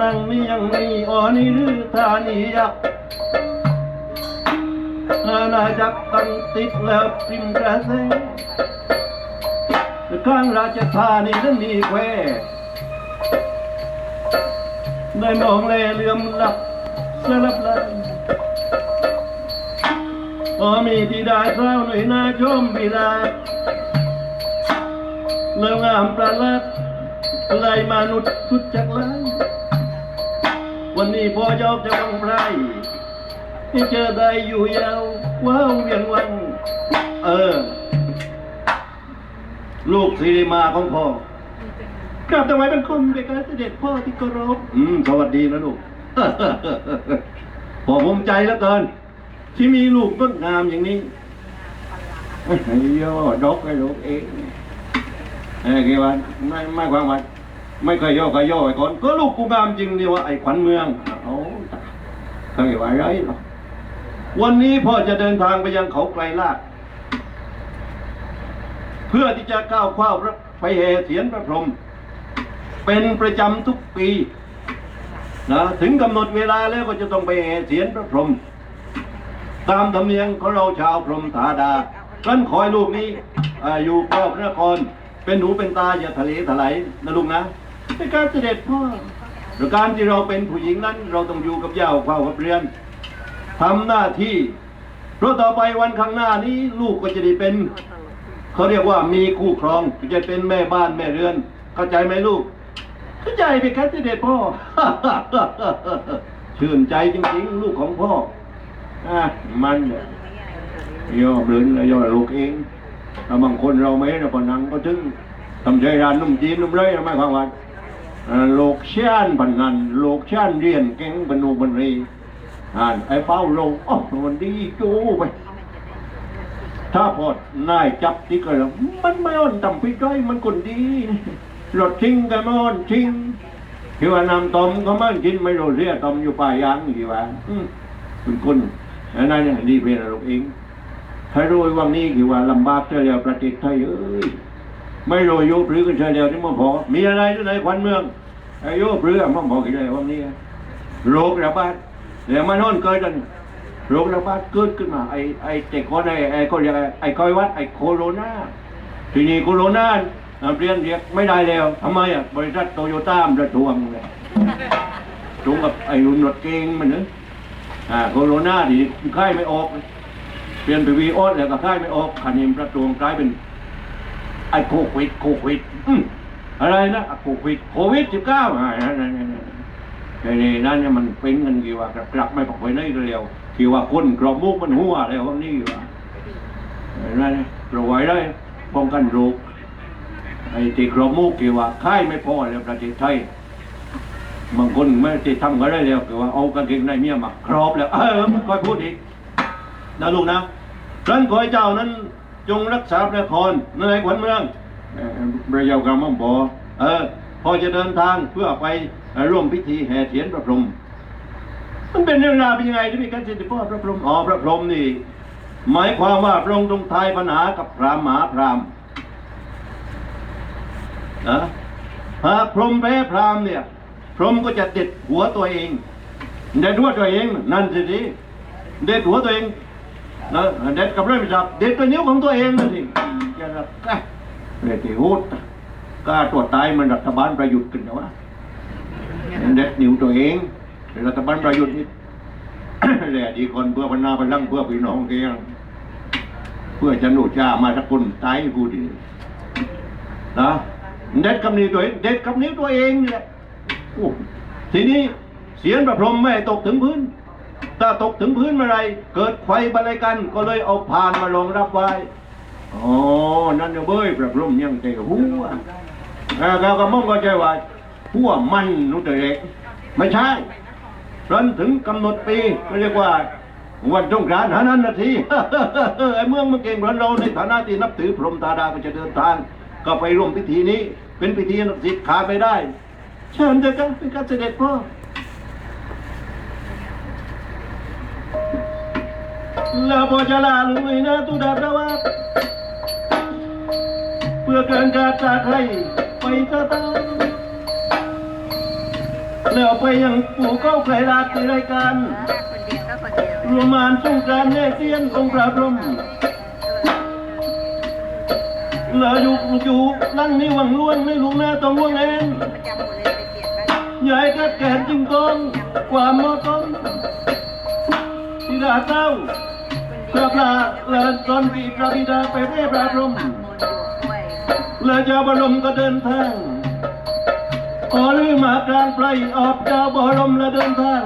นังมียักษ์อานิยะอาณาจักรตั้งติดแล้วริมกระแสข้างราชธานีนั้นมีแควได้มองแลเหลื่อมลับสลับไหลพอมีที่ได้เท้าหน่อยนาชมบิดาเลื่องามประหลาดไล่มนุษย์สุดจักไร วันนี้พ่อยอกจะวังไพรให้เจอได้อยู่ยาวว้าวเวียนวัง เออ ลูกสิริมาของพ่อกลับถวายเป็นคนเด็กการเสด็จพ่อที่เคารพอืม สวัสดีนะลูก พ่อภูมิใจแล้วเกิน ที่มีลูกงดงามอย่างนี้ไอ้ย่อดอกไอ้ลูกเองไอ้กี่วันไม่ไม่ควาว่า ไม่เคยย่อเคยย่อไอ้คนก็ลูกกูงามจริงนี่ว่าไอ้ขวัญเมืองเอาเคยว่าไรหรอวันนี้พ่อจะเดินทางไปยังเขาไกลลาดเพื่อที่จะก้าวข้าพระไปแห่เสียนพระพรหมเป็นประจำทุกปีนะถึงกำหนดเวลาแล้วก็จะต้องไปแห่เสียนพระพรหมตามธรรมเนียมของเราชาวพรหมธาดากันคอยลูกนี้ออยู่ครอบพระนครเป็นหนูเป็นตาอย่าทะเลถลายนะลูกนะ เป็นการเสด็จพ่อหรือการที่เราเป็นผู้หญิงนั้น เราต้องอยู่กับย่าเฝ้ากับเรือนทำหน้าที่ เพราะต่อไปวันข้างหน้านี้ลูกก็จะได้เป็นเขาเรียกว่ามีคู่ครองจะเป็นแม่บ้านแม่เรือน เข้าใจไหมลูก เข้าใจไปครับเสด็จพ่อ ชื่นใจจริงๆ ลูกของพ่ออะมันเนี่ยย่อเบือนย่อลูกเองแต่บางคนเราไม่นะพอนังก็ถึงทำใจร้านนุ่มจีนนุ่มเลยไม่ความว่าอ่า โลกเช่นพันนันโลกเช่นเรียนเก่งบรรนุบรรรีอ่านไอ้เป้าลงอ๋อมันดีจูไปถ้าพอดนายจับที่ก็แล้วมันไม่อ่อนต่ำพิจ้อยมันคนดีรถทิ้งกันไม่อ่อนทิ้งที่ว่านำตอมก็มันกินไม่รู้เรียตอมอยู่ป่ายางที่ว่าอืมคุณคุณอันนั้นนี่ดีเป็นเราเองถ้ารู้ว่านี้คือว่าลำบากเฉลียวประเทศไทยเอ้ย ไม่รู้ยุบหรือกันเฉลียวที่มันพอมีอะไรที่ไหนควันเมืองอายุหรือมันพอกี่ไรวันนี้โรคระบาดแล้วมันนอนเกิดกันโรคระบาดเกิดขึ้นมาไอ้ไอ้เด็กคนไอ้ไอ้ก็เรียกไอ้ไอ้คอยวัดไอ้โคโรนาทีนี้โคโรนาอะเรียนเรียกไม่ได้แล้วทำไมอะบริษัทโตโยต้ามนระทวงเลยทวงกับไอ้รุ่นรถเก่งมันเนอะอ่าโคโรนาทีค่ายไม่ออกเปลี่ยนไปวีออสแล้วก็ค่ายไม่ออกคันนี้ประทวงกลายเป็น ไอ้โควิดโควิดอะไรนะโควิดโควิดสิบเก้าอ่านั่นนั่นนั่นนั่นนี่นั่นเนี่ยมันเป็นเงินกี่ว่ากลับไม่ปกไปไหนเร็วกี่ว่าคนกรอบมุกมันหัวแล้ววันนี้ว่าเห็นไหมเราไว้ได้ป้องกันโรคไอ้ที่กรอบมุกกี่ว่าค่ายไม่พอแล้วประเทศไทยบางคนไม่ติดทำก็ได้แล้วกี่ว่าเอากางเกงในเมียมาครอบแล้ว เออมันคอยพูดอีกนะลูกนะรันขอให้เจ้านั้น จงรักษาพระนครในขวัญเมืองเอ่อพระเยาวกรรมบอเออ พอจะเดินทางเพื่อไปร่วมพิธีแห่เทียนพระพรหมมันเป็นเรื่องราวเป็นยังไงที่มีการเสด็จพ่อพระพรหมอ๋อพระพรหมนี่ หมายความว่าพระองค์ตรงทายปัญหากับพรามหมาพรามนะหากพรหมแพ้พรามเนี่ย พรหมก็จะเด็ดหัวตัวเองเด็ดหัวตัวเอง นั่นสิเด็ดหัวตัวเอง นะเด็ดกับเรื่องม่จับเด็ดตัวนิ้วของตัวเองนั่นสิจะรับแกเด็ดที่หูดกล้าตัวตายมันรัฐบาลประยุทธ์กันนะวะเด็ดนิ้วตัวเองรัฐบาลประยุทธ์นี่แหละดีคนเพื่อพัฒนาพลังเพื่อพี่น้องเองเพื่อจะหนุจ้ามาสักคนตายกูดีนะเด็ดกับนิ้วตัวเองเด็ดกับนิ้วตัวเองนี่แหละทีนี้เสียนประพรมไม่ตกถึงพื้น ถ้าตกถึงพื้นเมื่อไรเกิดไฟบรรยกัน ก็เลยเอาพานมารองรับไว้ อ๋อ นั่นเบ้ยประพรหมยังเตะหัวแล้วก็มั่งก็ใจว่าหัวมันนุ่นเด็กไม่ใช่จนถึงกำหนดปีก็เรียกว่าวันสงกรานหานั้นนาทีไอ้เมืองมันเก่งเหมือนเราในฐานะที่นับถือพรหมตาดาก็จะเดินทาง ก็ไปร่วมพิธีนี้ เป็นพิธีนักศิษย์ขาดไม่ได้เชิญเถอะครับเป็นการเสด็จพ่อ ล้วพอจะลาลุยนะตุดาประวัติเพื่อเกินการจากใครไปซะตามแล้วไปยังปู่เก้าไกลาดในรายการคนเดียวก็คนเดียวรวมมานสงกรานต์แน่เตียนองค์พระพรมเหลืออยู่อยู่ลั่นนี่หวังล้วนไม่ลุงหน้าต้องว่างแอนประจำหมดเลยไปเปลี่ยนกันยายกัดแกนจริงตรงความมาะสมที่ดาเต้า พระพระเลินตอนปีพระบิดาไปเร่ประพรมเลือยาบรมก็เดินทางขอลือมากลางไพรออกดาวบรมและเดินทาง